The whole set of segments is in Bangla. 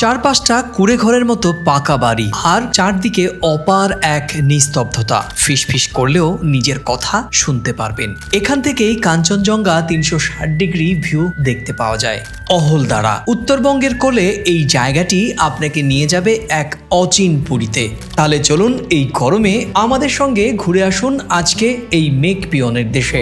চারপাশটা কুড়ে ঘরের মতো পাকা বাড়ি আর চারদিকে অপার এক নিস্তব্ধতা। ফিসফিস করলেও নিজের কথা শুনতে পারবেন। এখান থেকেই কাঞ্চনজঙ্ঘা তিনশো ষাট ডিগ্রি ভিউ দেখতে পাওয়া যায়। অহলদারা উত্তরবঙ্গের কোলে এই জায়গাটি আপনাকে নিয়ে যাবে এক অচিন পুরীতে। তাহলে চলুন এই গরমে আমাদের সঙ্গে ঘুরে আসুন আজকে এই মেঘ পিয়নের দেশে।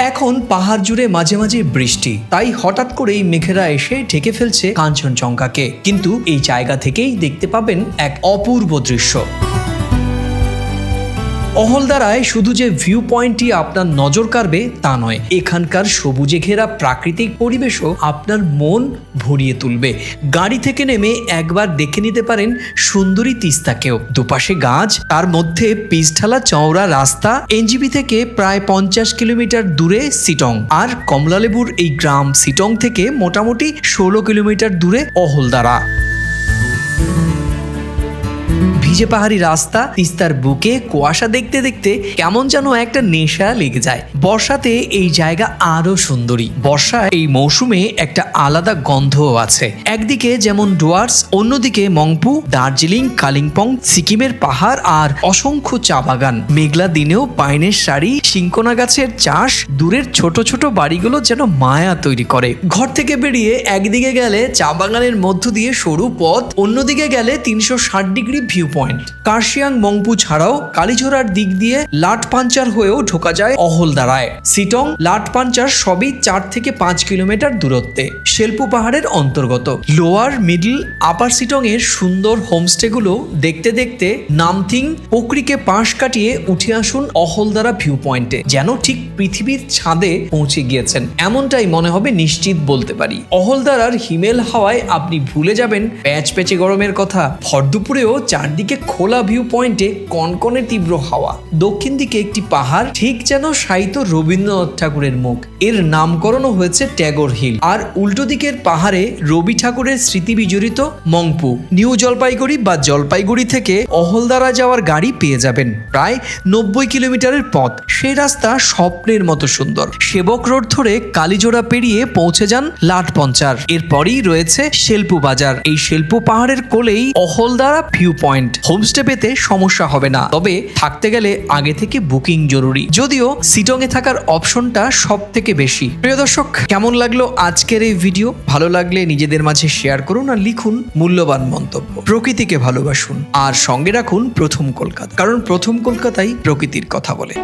এখন পাহাড় জুড়ে মাঝে মাঝে বৃষ্টি। তাই হঠাৎ করেই মেঘেরা এসে ঢেকে ফেলছে কাঞ্চনজঙ্ঘাকে। কিন্তু এই জায়গা থেকেই দেখতে পাবেন এক অপূর্ব দৃশ্য। অহলদারায় শুধু যে ভিউ পয়েন্টটি আপনার নজর কাড়বে তা নয়, এখানকার সবুজে ঘেরা প্রাকৃতিক পরিবেশও আপনার মন ভরিয়ে তুলবে। গাড়ি থেকে নেমে একবার দেখে নিতে পারেন সুন্দরী তিস্তাকেও। দুপাশে গাছ, তার মধ্যে পিচঢালা চওড়া রাস্তা, এনজিবি থেকে প্রায় পঞ্চাশ কিলোমিটার দূরে সিটং। আর কমলালেবুর এই গ্রাম সিটং থেকে মোটামুটি ষোলো কিলোমিটার দূরে অহলদারা ভিজে পাহাড়ি রাস্তা, তিস্তার বুকে, কুয়াশা দেখতে দেখতে কেমন যেন একটা নেশা লেগে যায়। বর্ষাতে এই জায়গা আরও সুন্দরী। বর্ষায় এই মৌসুমে একটা আলাদা গন্ধও আছে। একদিকে যেমন ডুয়ার্স, অন্যদিকে মংপু, দার্জিলিং, কালিম্পং, সিকিমের পাহাড় আর অসংখ্য চা বাগান। মেঘলা দিনেও পাইনের শাড়ি সিঙ্কোনা গাছের চাষ, দূরের ছোট ছোট বাড়িগুলো যেন মায়া তৈরি করে। ঘর থেকে বেরিয়ে একদিকে গেলে চা বাগানের মধ্য দিয়ে সরু পথ, অন্যদিকে গেলে তিনশো ষাট degree view point Kurseong, Mongpu ছাড়াও কালীঝোড়ার দিক দিয়ে লাট পাঞ্চার হয়েও ঢোকা যায় অহলদারায় সিটং, লাট পাঞ্চার সবই চার থেকে পাঁচ কিলোমিটার দূরত্বে, শেলপু পাহাড়ের অন্তর্গত। লোয়ার, মিডল, আপার সিটং এর সুন্দর হোমস্টেগুলো দেখতে দেখতে নামথিং পকরিকে পাশ কাটিয়ে উঠে আসুন অহলদারা ভিউ পয়েন্টে যেন ঠিক পৃথিবীর ছাদে পৌঁছে গিয়েছেন। এমনটাই মনে হবে নিশ্চিত বলতে পারি। অহলদারার হিমেল হাওয়ায় আপনি ভুলে যাবেন প্যাচ প্যাচে গরমের কথা। ভর দুপুরেও চারদিকে খোলা ভিউ পয়েন্টে কনকনে তীব্র হাওয়া। দক্ষিণ দিকে একটি পাহাড়, ঠিক যেন সাহিত্য রবীন্দ্রনাথ ঠাকুরের মুখ। এর নামকরণও হয়েছে ট্যাগর হিল। আর উল্টো দিকের পাহাড়ে রবি ঠাকুরের স্মৃতি বিজড়িত মংপু। নিউ জলপাইগুড়ি বা জলপাইগুড়ি থেকে অহলদারা যাওয়ার গাড়ি পেয়ে যাবেন। প্রায় নব্বই কিলোমিটারের পথ। সেই রাস্তা স্বপ্নের মতো সুন্দর। সেবক রোড ধরে কালীজোড়া পেরিয়ে পৌঁছে যান লাটপঞ্চার এরপরই রয়েছে শেলপু বাজার। এই শেলপু পাহাড়ের কোলেই অহলদারা ভিউ পয়েন্ট হোমস্টে পেতে সমস্যা হবে না। তবে থাকতে গেলে আগে থেকে বুকিং জরুরি। যদিও সিটং এ থাকার অপশনটা সব থেকে বেশি। প্রিয় দর্শক, কেমন লাগল আজকের এই ভিডিও? ভালো লাগলে নিজেদের মাঝে শেয়ার করুন আর লিখুন মূল্যবান মন্তব্য। প্রকৃতিকে ভালোবাসুন। আর সঙ্গে রাখুন প্রথম কলকাতা। কারণ প্রথম কলকাতাই প্রকৃতির কথা বলে।